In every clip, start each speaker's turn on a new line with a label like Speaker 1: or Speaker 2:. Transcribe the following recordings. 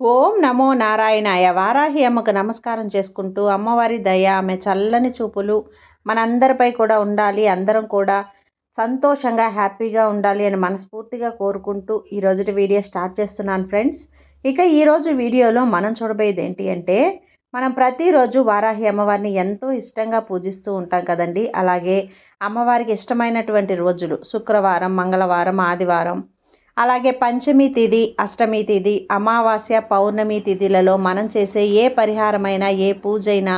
Speaker 1: ఓం నమో నారాయణాయ. వారాహి అమ్మకు నమస్కారం చేసుకుంటూ అమ్మవారి దయ ఆమె చల్లని చూపులు మనందరిపై కూడా ఉండాలి. అందరం కూడా సంతోషంగా హ్యాపీగా ఉండాలి అని మనస్ఫూర్తిగా కోరుకుంటూ ఈరోజు వీడియో స్టార్ట్ చేస్తున్నాను ఫ్రెండ్స్. ఇక ఈరోజు వీడియోలో మనం చూడబోయేది ఏంటి అంటే మనం ప్రతిరోజు వారాహి అమ్మవారిని ఎంతో ఇష్టంగా పూజిస్తూ ఉంటాం కదండి. అలాగే అమ్మవారికి ఇష్టమైనటువంటి రోజులు శుక్రవారం మంగళవారం ఆదివారం అలాగే పంచమి తిథి అష్టమి తిథి అమావాస్య పౌర్ణమి తిథిలలో మనం చేసే ఏ పరిహారమైనా ఏ పూజైనా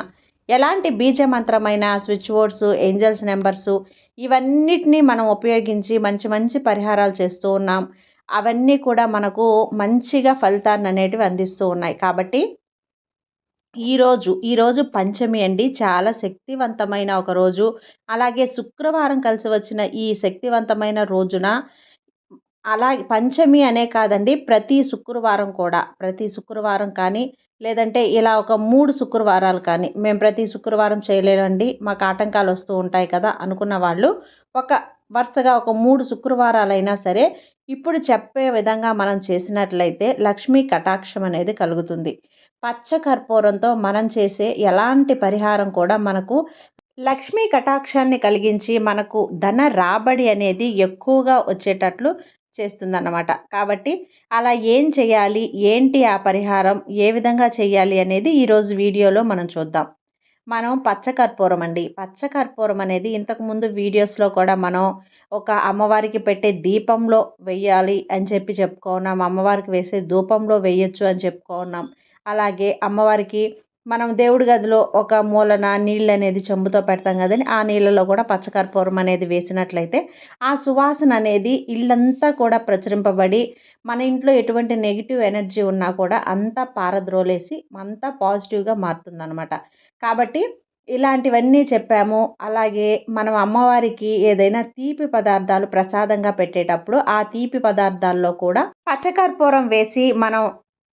Speaker 1: ఎలాంటి బీజమంత్రమైన స్విచ్ బోర్డ్స్ ఏంజల్స్ నెంబర్సు ఇవన్నిటినీ మనం ఉపయోగించి మంచి మంచి పరిహారాలు చేస్తూ ఉన్నాం. అవన్నీ కూడా మనకు మంచిగా ఫలితాన్ని అనేటివి అందిస్తూ ఉన్నాయి. కాబట్టి ఈరోజు ఈరోజు పంచమి అండి. చాలా శక్తివంతమైన ఒక రోజు. అలాగే శుక్రవారం కలిసి వచ్చిన ఈ శక్తివంతమైన రోజున అలా పంచమి అనే కాదండి ప్రతి శుక్రవారం కూడా. ప్రతి శుక్రవారం కానీ లేదంటే ఇలా ఒక మూడు శుక్రవారాలు కానీ మేము ప్రతి శుక్రవారం చేయలేనండి మాకు ఆటంకాలు వస్తూ ఉంటాయి కదా అనుకున్న వాళ్ళు ఒక వరుసగా ఒక మూడు శుక్రవారాలైనా సరే ఇప్పుడు చెప్పే విధంగా మనం చేసినట్లయితే లక్ష్మీ కటాక్షం అనేది కలుగుతుంది. పచ్చ కర్పూరంతో మనం చేసే ఎలాంటి పరిహారం కూడా మనకు లక్ష్మీ కటాక్షాన్ని కలిగించి మనకు ధన రాబడి అనేది ఎక్కువగా వచ్చేటట్లు చేస్తుందన్నమాట. కాబట్టి అలా ఏం చేయాలి? ఏంటి ఆ పరిహారం? ఏ విధంగా చేయాలి అనేది ఈరోజు వీడియోలో మనం చూద్దాం. మనం పచ్చకర్పూరం అండి. పచ్చకర్పూరం అనేది ఇంతకుముందు వీడియోస్లో కూడా మనం ఒక అమ్మవారికి పెట్టే దీపంలో వెయ్యాలి అని చెప్పి చెప్పుకున్నాం. అమ్మవారికి వేసే ధూపంలో వేయచ్చు అని చెప్పుకున్నాం. అలాగే అమ్మవారికి మనం దేవుడి గదిలో ఒక మూలన నీళ్ళు అనేది చెంబుతో పెడతాం కదండి. ఆ నీళ్ళలో కూడా పచ్చకర్పూరం అనేది వేసినట్లయితే ఆ సువాసన అనేది ఇల్లంతా కూడా ప్రచురింపబడి మన ఇంట్లో ఎటువంటి నెగిటివ్ ఎనర్జీ ఉన్నా కూడా అంతా పారద్రోలేసి అంతా పాజిటివ్గా మారుతుందనమాట కాబట్టి ఇలాంటివన్నీ చెప్పాము. అలాగే మనం అమ్మవారికి ఏదైనా తీపి పదార్థాలు ప్రసాదంగా పెట్టేటప్పుడు ఆ తీపి పదార్థాల్లో కూడా పచ్చకర్పూరం వేసి మనం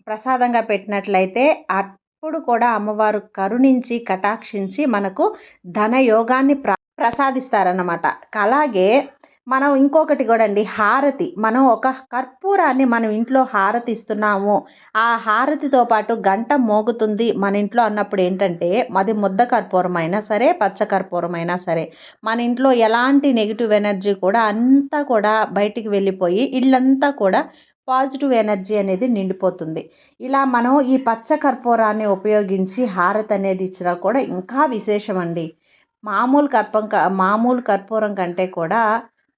Speaker 1: ప్రసాదంగా పెట్టినట్లయితే ఎప్పుడు కూడా అమ్మవారు కరుణించి కటాక్షించి మనకు ధనయోగాన్ని ప్ర ప్రసాదిస్తారన్నమాట. అలాగే మనం ఇంకొకటి కూడా అండి హారతి. మనం ఒక కర్పూరాన్ని మనం ఇంట్లో హారతి ఇస్తున్నాము. ఆ హారతితో పాటు గంట మోగుతుంది మన ఇంట్లో అన్నప్పుడు ఏంటంటే అది ముద్ద కర్పూరం అయినా సరే పచ్చ కర్పూరం అయినా సరే మన ఇంట్లో ఎలాంటి నెగిటివ్ ఎనర్జీ కూడా అంతా కూడా బయటికి వెళ్ళిపోయి ఇల్లంతా కూడా పాజిటివ్ ఎనర్జీ అనేది నిండిపోతుంది. ఇలా మనం ఈ పచ్చ కర్పూరాన్ని ఉపయోగించి హారతి అనేది ఇచ్చినా కూడా ఇంకా విశేషం అండి మామూలు కర్పం మామూలు కర్పూరం కంటే కూడా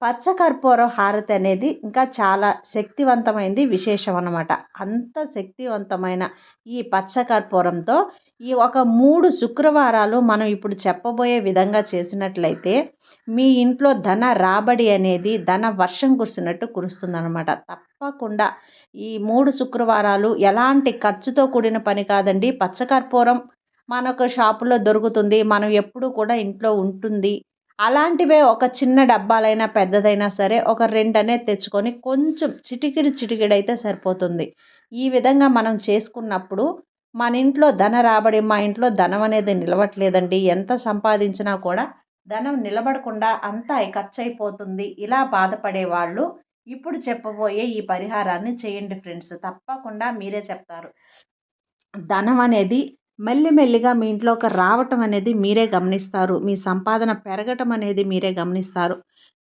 Speaker 1: పచ్చ కర్పూరం హారతి అనేది ఇంకా చాలా శక్తివంతమైనది విశేషం అన్నమాట అంత శక్తివంతమైన ఈ పచ్చ కర్పూరంతో ఈ ఒక మూడు శుక్రవారాలు మనం ఇప్పుడు చెప్పబోయే విధంగా చేసినట్లయితే మీ ఇంట్లో ధన రాబడి అనేది ధన వర్షం కురిసినట్టు కురుస్తుందన్నమాట. తప్పకుండా. ఈ మూడు శుక్రవారాలు ఎలాంటి ఖర్చుతో కూడిన పని కాదండి. పచ్చకర్పూరం మనకు షాపులో దొరుకుతుంది. మనం ఎప్పుడు కూడా ఇంట్లో ఉంటుంది. అలాంటివే ఒక చిన్న డబ్బాలైనా పెద్దదైనా సరే ఒక రెండు అనేది తెచ్చుకొని కొంచెం చిటికిడి చిటికిడైతే సరిపోతుంది. ఈ విధంగా మనం చేసుకున్నప్పుడు మన ఇంట్లో ధన రాబడి మా ఇంట్లో ధనం అనేది నిలవట్లేదండి. ఎంత సంపాదించినా కూడా ధనం నిలబడకుండా అంతా ఖర్చు అయిపోతుంది ఇలా బాధపడే వాళ్ళు ఇప్పుడు చెప్పబోయే ఈ పరిహారాన్ని చేయండి ఫ్రెండ్స్. తప్పకుండా మీరే చెప్తారు. ధనం అనేది మెల్లిమెల్లిగా మీ ఇంట్లోకి రావటం అనేది మీరే గమనిస్తారు. మీ సంపాదన పెరగటం అనేది మీరే గమనిస్తారు.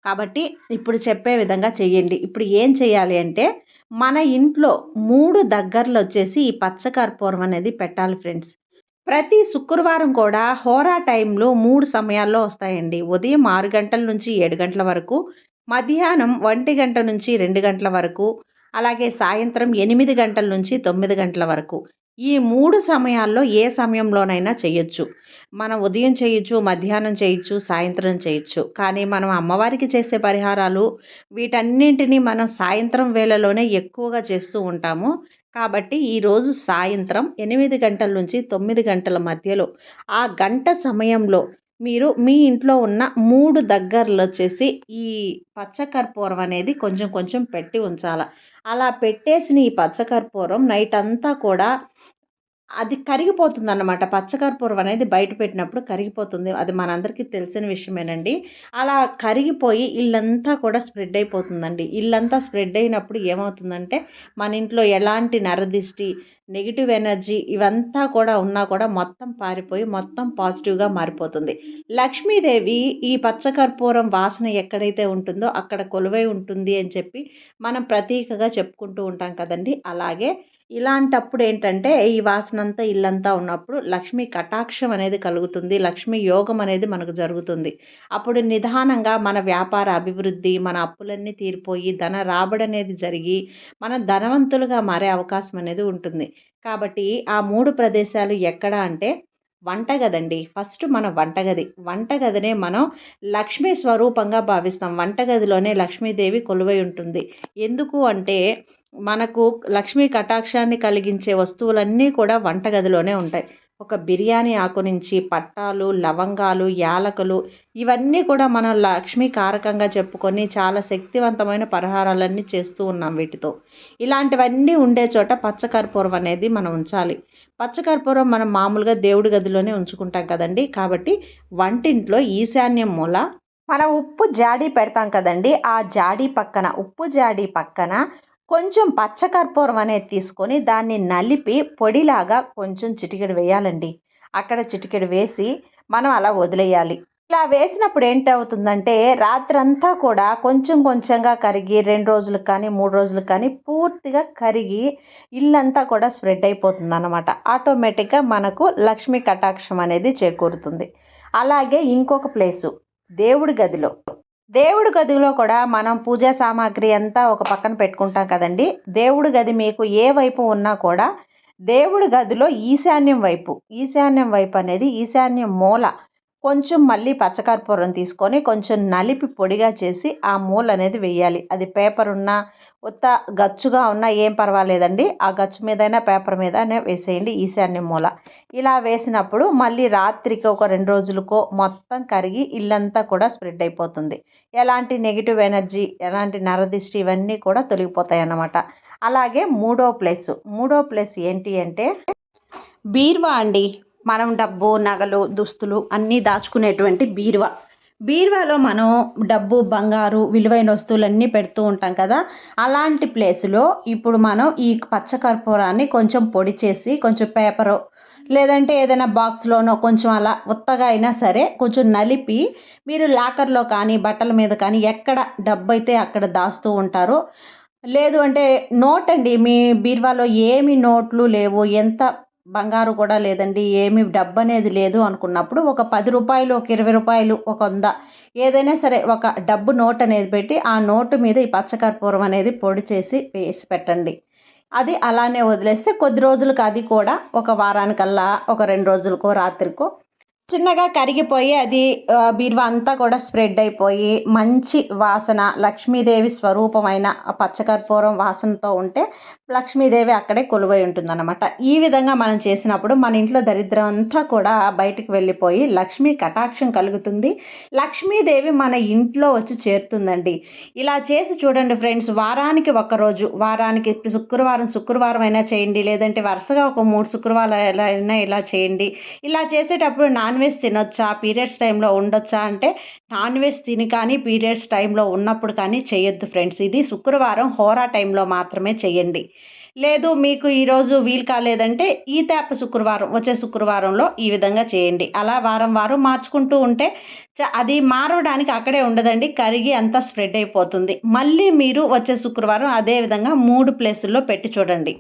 Speaker 1: కాబట్టి ఇప్పుడు చెప్పే విధంగా చేయండి. ఇప్పుడు ఏం చేయాలి అంటే మన ఇంట్లో మూడు దగ్గరలో వచ్చేసి ఈ పచ్చకర్పూరం అనేది పెట్టాలి ఫ్రెండ్స్. ప్రతి శుక్రవారం కూడా హోరా టైంలో మూడు సమయాల్లో వస్తాయండి. ఉదయం ఆరు గంటల నుంచి ఏడు గంటల వరకు మధ్యాహ్నం ఒంటి గంట నుంచి రెండు గంటల వరకు అలాగే సాయంత్రం ఎనిమిది గంటల నుంచి తొమ్మిది గంటల వరకు. ఈ మూడు సమయాల్లో ఏ సమయంలోనైనా చేయొచ్చు. మనం ఉదయం చేయొచ్చు మధ్యాహ్నం చేయొచ్చు సాయంత్రం చేయొచ్చు. కానీ మనం అమ్మవారికి చేసే పరిహారాలు వీటన్నింటినీ మనం సాయంత్రం వేళలోనే ఎక్కువగా చేస్తూ ఉంటాము. కాబట్టి ఈరోజు సాయంత్రం ఎనిమిది గంటల నుంచి తొమ్మిది గంటల మధ్యలో ఆ గంట సమయంలో మీరు మీ ఇంట్లో ఉన్న మూడు దగ్గరలో వచ్చేసి ఈ పచ్చకర్పూరం అనేది కొంచెం కొంచెం పెట్టి ఉంచాలి. అలా పెట్టేసిన ఈ పచ్చకర్పూరం నైట్ అంతా కూడా అది కరిగిపోతుంది అన్నమాట పచ్చకర్పూరం అనేది బయట పెట్టినప్పుడు కరిగిపోతుంది. అది మనందరికీ తెలిసిన విషయమేనండి. అలా కరిగిపోయి ఇల్లంతా కూడా స్ప్రెడ్ అయిపోతుందండి. ఇల్లంతా స్ప్రెడ్ అయినప్పుడు ఏమవుతుందంటే మన ఇంట్లో ఎలాంటి నరదిష్టి నెగిటివ్ ఎనర్జీ ఇవంతా కూడా ఉన్నా కూడా మొత్తం పారిపోయి మొత్తం పాజిటివ్గా మారిపోతుంది. లక్ష్మీదేవి ఈ పచ్చకర్పూరం వాసన ఎక్కడైతే ఉంటుందో అక్కడ కొలువై ఉంటుంది అని చెప్పి మనం ప్రతీకగా చెప్పుకుంటూ ఉంటాం కదండి. అలాగే ఇలాంటప్పుడు ఏంటంటే ఈ వాసనంతా ఇల్లంతా ఉన్నప్పుడు లక్ష్మీ కటాక్షం అనేది కలుగుతుంది లక్ష్మీ యోగం అనేది మనకు జరుగుతుంది. అప్పుడు నిదానంగా మన వ్యాపార అభివృద్ధి మన అప్పులన్నీ తీరిపోయి ధన రాబడి అనేది జరిగి మనం ధనవంతులుగా మారే అవకాశం అనేది ఉంటుంది. కాబట్టి ఆ మూడు ప్రదేశాలు ఎక్కడ అంటే వంటగదండి. ఫస్ట్ మన వంటగది. వంటగదినే మనం లక్ష్మీ స్వరూపంగా భావిస్తాం. వంటగదిలోనే లక్ష్మీదేవి కొలువై ఉంటుంది. ఎందుకు అంటే మనకు లక్ష్మీ కటాక్షాన్ని కలిగించే వస్తువులన్నీ కూడా వంటగదిలోనే ఉంటాయి. ఒక బిర్యానీ ఆకు నుంచి పట్టాలు లవంగాలు యాలకులు ఇవన్నీ కూడా మనం లక్ష్మీ కారకంగా చెప్పుకొని చాలా శక్తివంతమైన పరిహారాలన్నీ చేస్తూ ఉన్నాం వీటితో. ఇలాంటివన్నీ ఉండే చోట పచ్చకర్పూరం అనేది మనం ఉంచాలి. పచ్చకర్పూరం మనం మామూలుగా దేవుడి గదిలోనే ఉంచుకుంటాం కదండి. కాబట్టి వంటింట్లో ఈశాన్యం మూల మనం ఉప్పు జాడీ పెడతాం కదండి. ఆ జాడీ పక్కన ఉప్పు జాడీ పక్కన కొంచెం పచ్చకర్పూరం అనేది తీసుకొని దాన్ని నలిపి పొడిలాగా కొంచెం చిటికెడు వేయాలండి. అక్కడ చిటికెడు వేసి మనం అలా వదిలేయాలి. ఇలా వేసినప్పుడు ఏంటవుతుందంటే రాత్రంతా కూడా కొంచెం కొంచెంగా కరిగి రెండు రోజులకు కానీ మూడు రోజులకు కానీ పూర్తిగా కరిగి ఇల్లంతా కూడా స్ప్రెడ్ అయిపోతుంది అనమాట ఆటోమేటిక్గా మనకు లక్ష్మీ కటాక్షం అనేది చేకూరుతుంది. అలాగే ఇంకొక ప్లేసు దేవుడి గదిలో. దేవుడి గదిలో కూడా మనం పూజా సామాగ్రి అంతా ఒక పక్కన పెట్టుకుంటాం కదండి. దేవుడి గది మీకు ఏ వైపు ఉన్నా కూడా దేవుడి గదిలో ఈశాన్యం వైపు ఈశాన్యం వైపు అనేది ఈశాన్యం మూల కొంచెం మళ్ళీ పచ్చకర్పూరం తీసుకొని కొంచెం నలిపి పొడిగా చేసి ఆ మూల అనేది వేయాలి. అది పేపర్ ఉన్నా ఉత్త గచ్చుగా ఉన్నా ఏం పర్వాలేదండి. ఆ గచ్చు మీదైనా పేపర్ మీదనే వేసేయండి ఈశాన్య మూల. ఇలా వేసినప్పుడు మళ్ళీ రాత్రికి ఒక రెండు రోజులకో మొత్తం కరిగి ఇల్లంతా కూడా స్ప్రెడ్ అయిపోతుంది. ఎలాంటి నెగిటివ్ ఎనర్జీ ఎలాంటి నరదిష్టి ఇవన్నీ కూడా తొలగిపోతాయి అన్నమాట అలాగే మూడో ప్లేస్. మూడో ప్లేస్ ఏంటి అంటే బీర్వా అండి. మనం డబ్బు నగలు దుస్తులు అన్నీ దాచుకునేటువంటి బీరువా. బీరువాలో మనం డబ్బు బంగారు విలువైన వస్తువులన్నీ పెడుతూ ఉంటాం కదా. అలాంటి ప్లేస్లో ఇప్పుడు మనం ఈ పచ్చకర్పూరాన్ని కొంచెం పొడి చేసి కొంచెం పేపరు లేదంటే ఏదైనా బాక్స్లోనో కొంచెం అలా ఉత్తగా అయినా సరే కొంచెం నలిపి మీరు లాకర్లో కానీ బట్టల మీద కానీ ఎక్కడ డబ్బు అయితే అక్కడ దాస్తూ ఉంటారో లేదు అంటే నోట్ అండి మీ బీరువాలో ఏమి నోట్లు లేవు ఎంత బంగారు కూడా లేదండి ఏమి డబ్బు అనేది లేదు అనుకున్నప్పుడు ఒక పది రూపాయలు ఒక ఇరవై రూపాయలు ఒక వంద ఏదైనా సరే ఒక డబ్బు నోట్ అనేది పెట్టి ఆ నోటు మీద ఈ పచ్చకర్పూరం అనేది పొడి చేసి వేసి పెట్టండి. అది అలానే వదిలేస్తే కొద్ది రోజులకు అది కూడా ఒక వారానికల్లా ఒక రెండు రోజులకో రాత్రికో చిన్నగా కరిగిపోయి అది బీరువా అంతా కూడా స్ప్రెడ్ అయిపోయి మంచి వాసన లక్ష్మీదేవి స్వరూపమైన పచ్చకర్పూరం వాసనతో ఉంటే లక్ష్మీదేవి అక్కడే కొలువై ఉంటుందన్నమాట. ఈ విధంగా మనం చేసినప్పుడు మన ఇంట్లో దరిద్రం అంతా కూడా బయటికి వెళ్ళిపోయి లక్ష్మీ కటాక్షం కలుగుతుంది. లక్ష్మీదేవి మన ఇంట్లో వచ్చి చేరుతుందండి. ఇలా చేసి చూడండి ఫ్రెండ్స్ వారానికి ఒకరోజు వారానికి శుక్రవారం శుక్రవారం అయినా చేయండి లేదంటే వరుసగా ఒక మూడు శుక్రవారాలు అయినా ఇలా చేయండి. ఇలా చేసేటప్పుడు నాన్ నాన్ వెజ్ తినొచ్చా? పీరియడ్స్ టైంలో ఉండొచ్చా? అంటే నాన్ వెజ్ తిని కానీ పీరియడ్స్ టైంలో ఉన్నప్పుడు కానీ చేయొద్దు ఫ్రెండ్స్. ఇది శుక్రవారం హోరా టైంలో మాత్రమే చేయండి. లేదు మీకు ఈరోజు వీలు కాలేదంటే ఈ తేప శుక్రవారం వచ్చే శుక్రవారంలో ఈ విధంగా చేయండి. అలా వారం వారం మార్చుకుంటూ ఉంటే అది మారడానికి అక్కడే ఉండదండి. కరిగి అంతా స్ప్రెడ్ అయిపోతుంది. మళ్ళీ మీరు వచ్చే శుక్రవారం అదే విధంగా మూడు ప్లేసుల్లో పెట్టి చూడండి.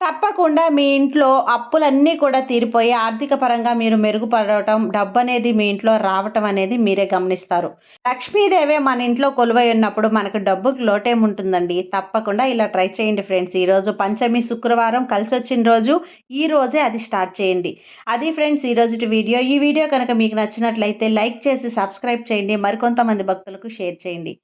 Speaker 1: తప్పకుండా మీ ఇంట్లో అప్పులన్నీ కూడా తీరిపోయి ఆర్థిక పరంగా మీరు మెరుగుపడటం డబ్బు అనేది మీ ఇంట్లో రావటం అనేది మీరే గమనిస్తారు. లక్ష్మీదేవే మన ఇంట్లో కొలువై ఉన్నప్పుడు మనకు డబ్బుకి లోటేముంటుందండి? తప్పకుండా ఇలా ట్రై చేయండి ఫ్రెండ్స్. ఈరోజు పంచమి శుక్రవారం కలిసి వచ్చిన రోజు ఈ రోజే అది స్టార్ట్ చేయండి. అది ఫ్రెండ్స్ ఈరోజు వీడియో. ఈ వీడియో కనుక మీకు నచ్చినట్లయితే లైక్ చేసి సబ్స్క్రైబ్ చేయండి. మరికొంతమంది భక్తులకు షేర్ చేయండి.